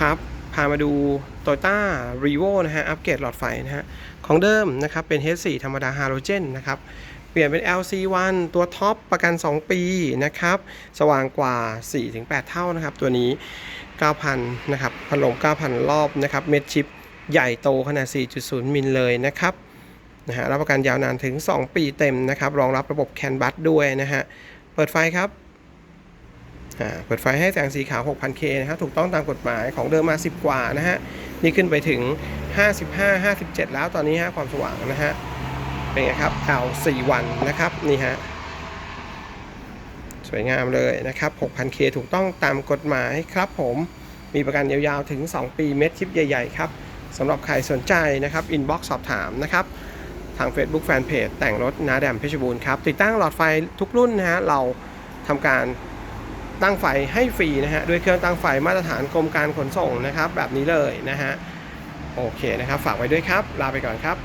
ครับ พามาดู Toyota r e v o นะฮะ อัปเกรดหลอดไฟนะฮะ ของเดิมนะครับ เป็น H4 ธรรมดาฮาโลเจนนะครับ เปลี่ยนเป็น LC1 ตัวท็อปประกัน 2 ปีนะครับ สว่างกว่า 4-8 เท่านะครับ ตัวนี้ 9,000 นะครับ พัดลม 9,000 รอบนะครับ เม็ดชิปใหญ่โตขนาด 4.0 มิลเลยนะครับนะฮะรับประกันยาวนานถึง 2 ปีเต็มนะครับ รองรับระบบแคนบัสด้วยนะฮะ เปิดไฟครับ เปิดไฟให้แสงสีขาว 6,000K นะครับ ถูกต้องตามกฎหมายของเดิมมา 10 กว่านะฮะ นี่ขึ้นไปถึง 55 57 แล้วตอนนี้ฮะ ความสว่างนะฮะ เป็นไงครับเอา4 วันนะครับ นี่ฮะ สวยงามเลยนะครับ 6,000K ถูกต้องตามกฎหมายครับผม มีประกันยาวๆ ถึง 2 ปีเม็ดชิปใหญ่ ๆ ครับสำหรับใครสนใจนะครับอินบ็อกซ์สอบถามนะครับทาง Facebook Fanpage แต่งรถนาแดมเพชรบูรณ์ครับ ติดตั้งหลอดไฟทุกรุ่นนะฮะ เราทำการ ตั้งไฟให้ฟรีนะฮะด้วยเครื่องตั้งไฟมาตรฐานกรมการขนส่งนะครับ แบบนี้เลยนะฮะโอเคนะครับ ฝากไว้ด้วยครับ ลาไปก่อนครับ